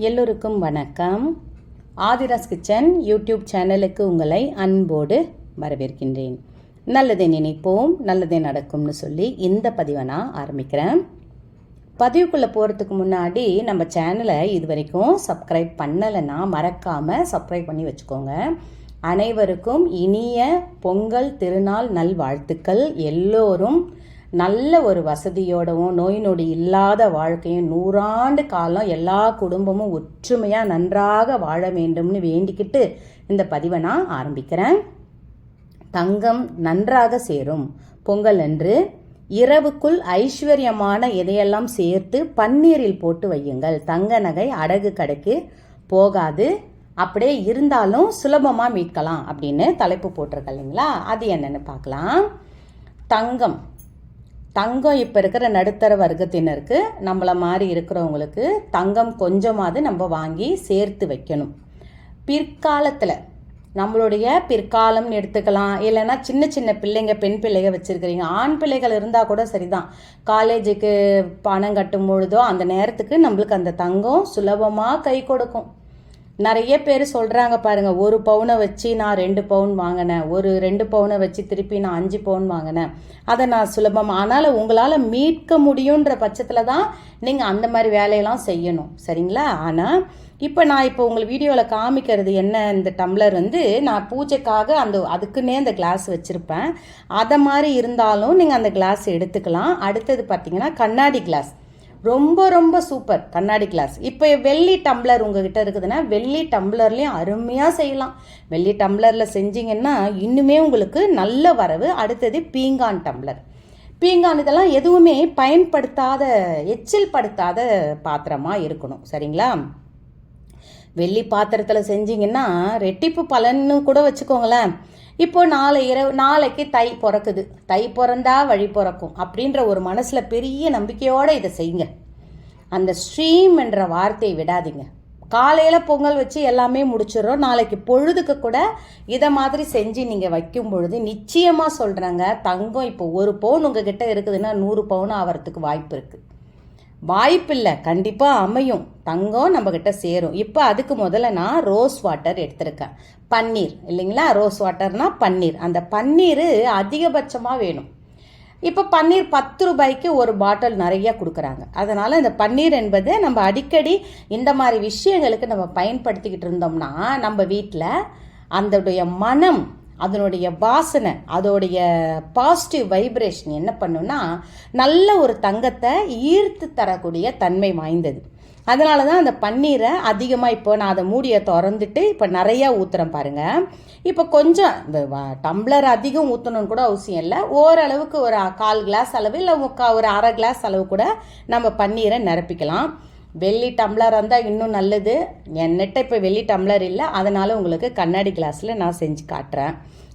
எல்லோருக்கும் வணக்கம். Aadhira's kitchen YouTube சேனலுக்கு உங்களை அன்போடு வரவேற்கின்றேன். நல்லதை நினைப்போம் நல்லதே நடக்கும்னு சொல்லி இந்த பதிவை நான் ஆரம்பிக்கிறேன். பதிவுக்குள்ளே போகிறதுக்கு முன்னாடி நம்ம சேனலை இது வரைக்கும் சப்ஸ்கிரைப் பண்ணலைன்னா மறக்காமல் சப்ஸ்கிரைப் பண்ணி வச்சுக்கோங்க. அனைவருக்கும் இனிய பொங்கல் திருநாள் நல்வாழ்த்துக்கள் எல்லோரும் நல்ல ஒரு வசதியோடவும் நோய் நொடி இல்லாத வாழ்க்கையும் நூறாண்டு காலம் எல்லா குடும்பமும் ஒற்றுமையாக நன்றாக வாழ வேண்டும்னு வேண்டிக்கிட்டு இந்த பதிவை நான் ஆரம்பிக்கிறேன். தங்கம் நன்றாக சேரும். பொங்கல் அன்று இரவுக்குள் ஐஸ்வர்யமான எதையெல்லாம் சேர்த்து பன்னீரில் போட்டு வையுங்கள். தங்க நகை அடகு கடைக்கு போகாது. அப்படியே இருந்தாலும் சுலபமாக மீட்கலாம் அப்படின்னு தலைப்பு போட்டிருக்க இல்லைங்களா? அது என்னென்னு பார்க்கலாம். தங்கம். தங்கம் இப்போ இருக்கிற நடுத்தர வர்க்கத்தினருக்கு நம்மளை மாதிரி இருக்கிறவங்களுக்கு தங்கம் கொஞ்சமாவது நம்ம வாங்கி சேர்த்து வைக்கணும். பிற்காலத்தில் நம்மளுடைய பிற்காலம்னு எடுத்துக்கலாம். இல்லைன்னா சின்ன சின்ன பிள்ளைங்க பெண் பிள்ளைங்க வச்சுருக்கிறீங்க. ஆண் பிள்ளைகள் இருந்தால் கூட சரிதான். காலேஜுக்கு பணம் கட்டும் பொழுதோ அந்த நேரத்துக்கு நம்மளுக்கு அந்த தங்கம் சுலபமாக கை கொடுக்கும். நிறைய பேர் சொல்கிறாங்க பாருங்கள் ஒரு பவுனை வச்சு நான் ரெண்டு பவுன் வாங்கினேன் ஒரு ரெண்டு பவுனை வச்சு திருப்பி நான் அஞ்சு பவுன் வாங்கினேன். அதை நான் சுலபம் ஆனால் உங்களால் மீட்க முடியுன்ற பட்சத்தில் தான் நீங்கள் அந்த மாதிரி வேலையெல்லாம் செய்யணும். சரிங்களா? ஆனால் இப்போ நான் இப்போ உங்கள் வீடியோவில் காமிக்கிறது என்ன இந்த டம்ளர் வந்து நான் பூஜைக்காக அந்த அதுக்குன்னே அந்த கிளாஸ் வச்சுருப்பேன். அதை மாதிரி இருந்தாலும் நீங்கள் அந்த கிளாஸ் எடுத்துக்கலாம். அடுத்தது பார்த்தீங்கன்னா கண்ணாடி கிளாஸ். ரொம்ப ரொம்ப சூப்பர். கண்ணாடி கிளாஸ். இப்போ வெள்ளி டம்ளர் உங்ககிட்ட இருக்குதுன்னா வெள்ளி டம்ளர்லேயும் அருமையாக செய்யலாம். வெள்ளி டம்ளரில் செஞ்சீங்கன்னா இன்னுமே உங்களுக்கு நல்ல வரவு. அடுத்தது பீங்கான் டம்ளர். பீங்கான் இதெல்லாம் எதுவுமே பயன்படுத்தாத எச்சில் படுத்தாத பாத்திரமாக இருக்கணும். சரிங்களா? வெள்ளி பாத்திரத்தில் செஞ்சீங்கன்னா ரெட்டிப்பு பலன்னு கூட வச்சுக்கோங்களேன். இப்போ நாளை இரவு நாளைக்கு தை பிறக்குது. தை பிறந்தா வழி பிறக்கும் அப்படின்ற ஒரு மனசில் பெரிய நம்பிக்கையோடு இதை செய்யுங்க. அந்த ஸ்ட்ரீம் என்ற வார்த்தையை விடாதீங்க. காலையில் பொங்கல் வச்சு எல்லாமே முடிச்சிடுறோம். நாளைக்கு பொழுதுக்கு கூட இதை மாதிரி செஞ்சு நீங்கள் வைக்கும் பொழுது நிச்சயமாக சொல்கிறேங்க தங்கம் இப்போ ஒரு பவுன் உங்ககிட்ட இருக்குதுன்னா நூறு பவுன் ஆகிறதுக்கு வாய்ப்பு இருக்குது வாய்ப்பில்லை. கண்டிப்பாக அமையும். தங்கம் நம்மக்கிட்ட சேரும். இப்போ அதுக்கு முதல்ல நான் ரோஸ் வாட்டர் எடுத்திருக்கேன். பன்னீர். இல்லைங்களா? ரோஸ் வாட்டர்னால் பன்னீர். அந்த பன்னீர் அதிகபட்சமாக வேணும். இப்போ பன்னீர் பத்து ரூபாய்க்கு ஒரு பாட்டில் நிறைய கொடுக்குறாங்க. அதனால் இந்த பன்னீர் என்பது நம்ம அடிக்கடி இந்த மாதிரி விஷயங்களுக்கு நம்ம பயன்படுத்திக்கிட்டு இருந்தோம்னா நம்ம வீட்டில் அதோடைய மனம் அதனுடைய வாசனை அதோடைய பாசிட்டிவ் வைப்ரேஷன் என்ன பண்ணுன்னா நல்ல ஒரு தங்கத்தை ஈர்த்து தரக்கூடிய தன்மை வாய்ந்தது. அதனால தான் அந்த பன்னீரை அதிகமாக இப்போ நான் அதை மூடியை திறந்துட்டு இப்போ நிறையா ஊற்றுறேன் பாருங்கள் இப்போ கொஞ்சம் இந்த டம்ளர் அதிகம் ஊற்றணும்னு கூட அவசியம் இல்லை. ஓரளவுக்கு ஒரு கால் கிளாஸ் அளவு இல்லை ஒரு அரை கிளாஸ் அளவு கூட நம்ம பன்னீரை நிரப்பிக்கலாம். வெள்ளி டம்ளர் இருந்தால் இன்னும் நல்லது. என்னட்ட இப்போ வெள்ளி டம்ளர் இல்லை. அதனால் உங்களுக்கு கண்ணாடி கிளாஸில் நான் செஞ்சு காட்டுறேன்.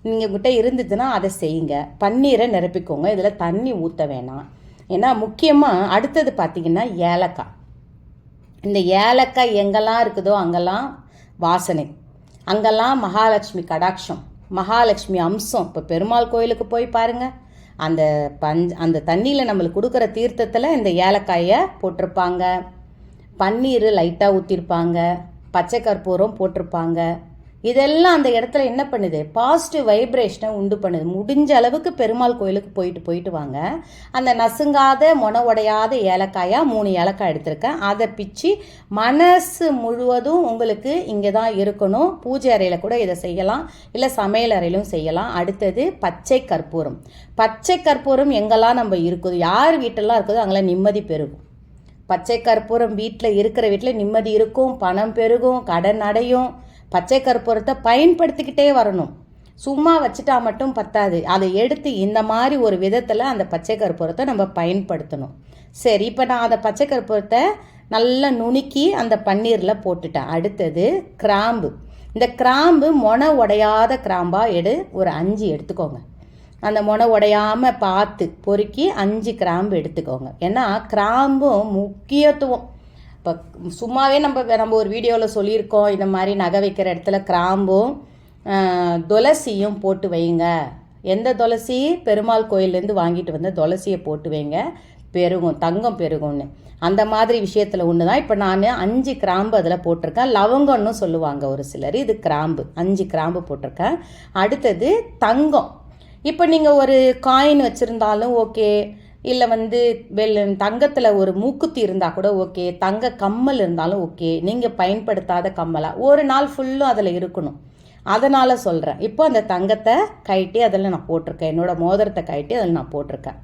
நீங்கள் கிட்டே இருந்துச்சுன்னா அதை செய்யுங்க. பன்னீரை நிரப்பிக்கோங்க. இதில் தண்ணி ஊற்ற வேணாம். ஏன்னா முக்கியமாக அடுத்தது பார்த்திங்கன்னா ஏலக்காய். இந்த ஏலக்காய் எங்கெல்லாம் இருக்குதோ அங்கெல்லாம் வாசனை. அங்கெல்லாம் மகாலட்சுமி கடாட்சம் மகாலட்சுமி அம்சம். இப்போ பெருமாள் கோயிலுக்கு போய் பாருங்கள் அந்த பஞ்ச் அந்த தண்ணியில் நம்மளுக்கு கொடுக்குற தீர்த்தத்தில் இந்த ஏலக்காயை போட்டிருப்பாங்க. பன்னீர் லைட்டாக ஊற்றிருப்பாங்க பச்சை கற்பூரம் போட்டிருப்பாங்க. இதெல்லாம் அந்த இடத்துல என்ன பண்ணுது? பாசிட்டிவ் வைப்ரேஷனை உண்டு பண்ணுது. முடிஞ்ச அளவுக்கு பெருமாள் கோயிலுக்கு போயிட்டு போயிட்டு வாங்க. அந்த நசுங்காத மொன உடையாத ஏலக்காயாக மூணு ஏலக்காய் எடுத்திருக்கேன். அதை பிச்சு மனசு முழுவதும் உங்களுக்கு இங்கே தான் இருக்கணும். பூஜை அறையில் கூட இதை செய்யலாம். இல்லை சமையல் அறையிலும் செய்யலாம். அடுத்தது பச்சை கற்பூரம். பச்சை கற்பூரம் எங்கெல்லாம் நம்ம இருக்குது? யார் வீட்டெல்லாம் இருக்குதோ அங்கெல்லாம் நிம்மதி பெருகும். பச்சை கற்பூரம் வீட்டில் இருக்கிற வீட்டில் நிம்மதி இருக்கும் பணம் பெருகும் கடன் அடையும். பச்சை கற்பூரத்தை பயன்படுத்திக்கிட்டே வரணும். சும்மா வச்சுட்டா மட்டும் பத்தாது. அதை எடுத்து இந்த மாதிரி ஒரு விதத்தில் அந்த பச்சை கற்பூரத்தை நம்ம பயன்படுத்தணும். சரி இப்போ நான் அந்த பச்சை கற்பூரத்தை நல்லா நுணுக்கி அந்த பன்னீரில் போட்டுட்டேன். அடுத்தது கிராம்பு. இந்த கிராம்பு மொன உடையாத கிராம்பாக எடு. ஒரு அஞ்சு எடுத்துக்கோங்க. அந்த முனை உடையாமல் பார்த்து பொறுக்கி அஞ்சு கிராம்பு எடுத்துக்கோங்க. ஏன்னா கிராம்பும் முக்கியத்துவம். இப்போ சும்மாவே நம்ம நம்ம ஒரு வீடியோவில் சொல்லியிருக்கோம் இந்த மாதிரி நகை வைக்கிற இடத்துல கிராம்பும் துளசியும் போட்டு வைங்க. எந்த துளசி? பெருமாள் கோயிலேருந்து வாங்கிட்டு வந்த துளசியை போட்டு வைங்க. பெருகும் தங்கம் பெருகும்னு. அந்த மாதிரி விஷயத்தில் ஒன்று தான். இப்போ நான் அஞ்சு கிராம்பு அதில் போட்டிருக்கேன். லவங்கம்னு சொல்லுவாங்க ஒரு சிலர். இது கிராம்பு. அஞ்சு கிராம்பு போட்டிருக்கேன். அடுத்தது தங்கம். இப்போ நீங்கள் ஒரு காயின் வச்சுருந்தாலும் ஓகே இல்லை வந்து வெள் தங்கத்தில் ஒரு மூக்குத்தி இருந்தால் கூட ஓகே தங்க கம்மல் இருந்தாலும் ஓகே நீங்கள் பயன்படுத்தாத கம்மலாக ஒரு நாள் ஃபுல்லும் அதில் இருக்கணும். அதனால் சொல்கிறேன் இப்போ அந்த தங்கத்தை கழட்டி அதில் நான் போட்டிருக்கேன். என்னோடய மோதிரத்தை கழட்டி அதில் நான் போட்டிருக்கேன்.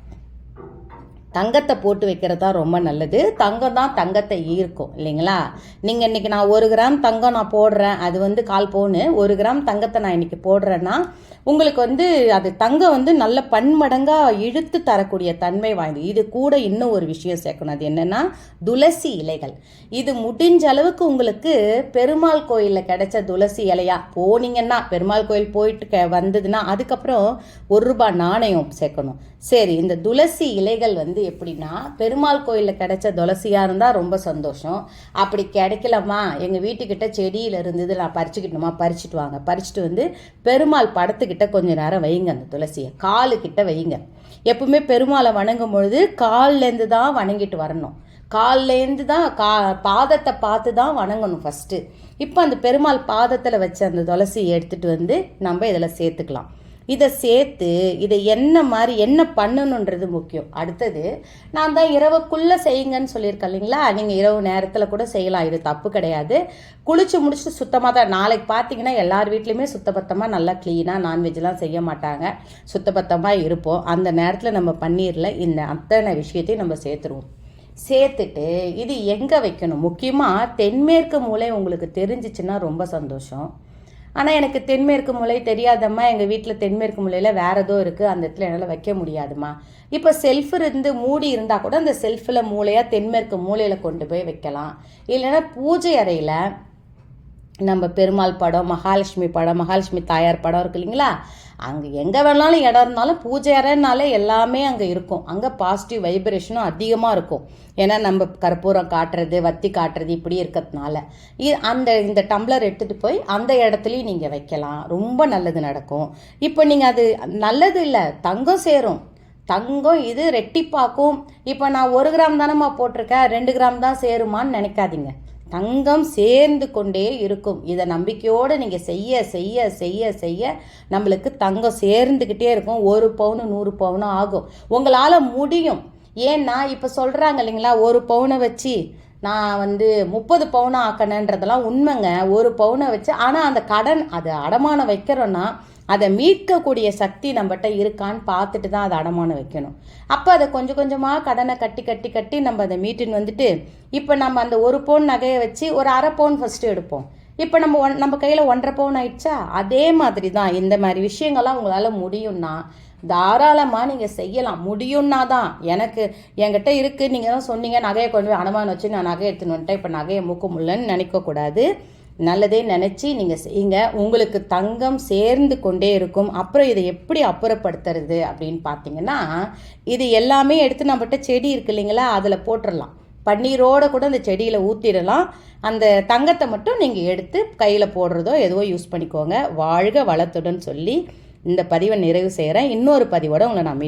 தங்கத்தை போட்டு வைக்கிறது தான் ரொம்ப நல்லது. தங்கம் தான் தங்கத்தை ஈர்க்கும் இல்லைங்களா? நீங்கள் இன்றைக்கி நான் ஒரு கிராம் தங்கம் நான் போடுறேன் அது வந்து கால் பவுனு ஒரு கிராம் தங்கத்தை நான் இன்றைக்கி போடுறேன்னா உங்களுக்கு வந்து அது தங்கம் வந்து நல்ல பன்மடங்காக இழுத்து தரக்கூடிய தன்மை வாய்ந்தது. இது கூட இன்னும் ஒரு விஷயம் சேர்க்கணும். அது என்னென்னா துளசி இலைகள். இது முடிஞ்ச அளவுக்கு உங்களுக்கு பெருமாள் கோயிலில் கிடைச்ச துளசி இலையா போனீங்கன்னா பெருமாள் கோயில் போயிட்டு வந்ததுன்னா அதுக்கப்புறம் ஒரு ரூபாய் நாணயம் சேர்க்கணும். சரி இந்த துளசி இலைகள் வந்து எப்படின்னா பெருமாள் கோயிலில் கிடைச்ச துளசியாக இருந்தால் ரொம்ப சந்தோஷம். அப்படி கிடைக்கலம்மா எங்கள் வீட்டுக்கிட்ட செடியில் இருந்தது நான் பறிச்சுக்கிட்டோமா பறிச்சுட்டு வாங்க. பறிச்சுட்டு வந்து பெருமாள் படத்துக்கிட்ட கொஞ்சம் நேரம் வைங்க அந்த துளசியை. காலுக்கிட்ட வைங்க. எப்பவுமே பெருமாளை வணங்கும் பொழுது கால்லேருந்து தான் வணங்கிட்டு வரணும். கால்லேருந்து தான் கா பாதத்தை பார்த்து தான் வணங்கணும் ஃபஸ்ட்டு இப்போ அந்த பெருமாள் பாதத்தில் வச்ச அந்த துளசியை எடுத்துகிட்டு வந்து நம்ம இதில் சேர்த்துக்கலாம். இதை சேர்த்து இதை என்ன மாதிரி என்ன பண்ணணுன்றது முக்கியம். அடுத்தது நான் தான் இரவுக்குள்ளே செய்யுங்கன்னு சொல்லியிருக்கேன் இல்லைங்களா? நீங்கள் இரவு நேரத்தில் கூட செய்யலாம். இது தப்பு கிடையாது. குளிச்சு முடிச்சுட்டு சுத்தமாக தான் நாளைக்கு பார்த்தீங்கன்னா எல்லார் வீட்லேயுமே சுத்தபத்தமாக நல்லா க்ளீனாக நான்வெஜ்லாம் செய்ய மாட்டாங்க. சுத்தபத்தமாக இருப்போம். அந்த நேரத்தில் நம்ம பன்னீரில் இந்த அத்தனை விஷயத்தையும் நம்ம சேர்த்துருவோம். சேர்த்துட்டு இது எங்கே வைக்கணும்? முக்கியமாக தென்மேற்கு மூளை உங்களுக்கு தெரிஞ்சிச்சுன்னா ரொம்ப சந்தோஷம். ஆனால் எனக்கு தென்மேற்கு மூலை தெரியாதம்மா. எங்கள் வீட்டில் தென்மேற்கு மூலையில் வேறு ஏதோ இருக்குது அந்த இடத்துல என்னால் வைக்க முடியாதுமா இப்போ செல்ஃப் இருந்து மூடி இருந்தால் கூட அந்த செல்ஃபில் மூலையாக தென்மேற்கு மூலையில் கொண்டு போய் வைக்கலாம். இல்லைன்னா பூஜை அறையில் நம்ம பெருமாள் படம் மகாலட்சுமி படம் மகாலட்சுமி தாயார் படம் இருக்கு இல்லைங்களா? அங்கே எங்கே வேணாலும் இடம் இருந்தாலும் பூஜை அறைனாலே எல்லாமே அங்கே இருக்கும். அங்கே பாசிட்டிவ் வைப்ரேஷனும் அதிகமாக இருக்கும். ஏன்னா நம்ம கற்பூரம் காட்டுறது வத்தி காட்டுறது இப்படி இருக்கிறதுனால. அந்த இந்த டம்ளர் எடுத்துகிட்டு போய் அந்த இடத்துலையும் நீங்கள் வைக்கலாம். ரொம்ப நல்லது நடக்கும். இப்போ நீங்கள் அது நல்லது இல்லை தங்கம் சேரும். தங்கம் இது ரெட்டிப்பாக்கும். இப்போ நான் ஒரு கிராம் தானம்மா போட்டிருக்கேன் ரெண்டு கிராம் தான் சேருமான்னு நினைக்காதீங்க. தங்கம் சேர்ந்து கொண்டே இருக்கும். இதை நம்பிக்கையோடு நீங்கள் செய்ய செய்ய செய்ய செய்ய நம்மளுக்கு தங்கம் சேர்ந்துக்கிட்டே இருக்கும். ஒரு பவுனு நூறு பவுனும் ஆகும். உங்களால் முடியும். ஏன்னா இப்போ சொல்கிறாங்க இல்லைங்களா ஒரு பவுனை வச்சு நான் வந்து முப்பது பவுனை ஆக்கணுன்றதெல்லாம் உண்மைங்க. ஒரு பவுனை வச்சு ஆனால் அந்த கடன் அது அடமானம் வைக்கிறோன்னா அதை மீட்கக்கூடிய சக்தி நம்மகிட்ட இருக்கான்னு பார்த்துட்டு தான் அதை அடமானம் வைக்கணும். அப்போ அதை கொஞ்சம் கொஞ்சமாக கடனை கட்டி கட்டி கட்டி நம்ம அதை மீட்டுன்னு வந்துட்டு இப்போ நம்ம அந்த ஒரு பவுன் நகையை வச்சு ஒரு அரை பவுன் ஃபஸ்ட்டு எடுப்போம். இப்போ நம்ம ஒன் நம்ம கையில் ஒன்றரை பவுன் ஆயிடுச்சா? அதே மாதிரி தான் இந்த மாதிரி விஷயங்கள்லாம் உங்களால் முடியும்னா தாராளமாக நீங்கள் செய்யலாம். முடியும்னா தான் எனக்கு என்கிட்ட இருக்குது நீங்கள் தான் சொன்னீங்க நகையை கொண்டு போய் அனுமானம் வச்சு நான் நகை எடுத்துன்னு வந்துட்டேன். இப்போ நகையை மூக்க முடியலன்னு நினைக்கக்கூடாது. நல்லதே நினச்சி நீங்கள் செய்யுங்க. உங்களுக்கு தங்கம் சேர்ந்து கொண்டே இருக்கும். அப்புறம் இதை எப்படி அப்புறப்படுத்துறது அப்படின்னு பார்த்தீங்கன்னா இது எல்லாமே எடுத்து நம்மகிட்ட செடி இருக்கு இல்லைங்களா அதில் போட்டுடலாம் பன்னீரோடு கூட அந்த செடியில் ஊற்றிடலாம் அந்த தங்கத்தை மட்டும் நீங்கள் எடுத்து கையில் போடுறதோ எதுவோ யூஸ் பண்ணிக்கோங்க. வாழ்க வளத்துடன் சொல்லி இந்த பதிவை நிறைவு செய்கிறேன் இன்னொரு பதிவோடு உங்களை நான் மீட்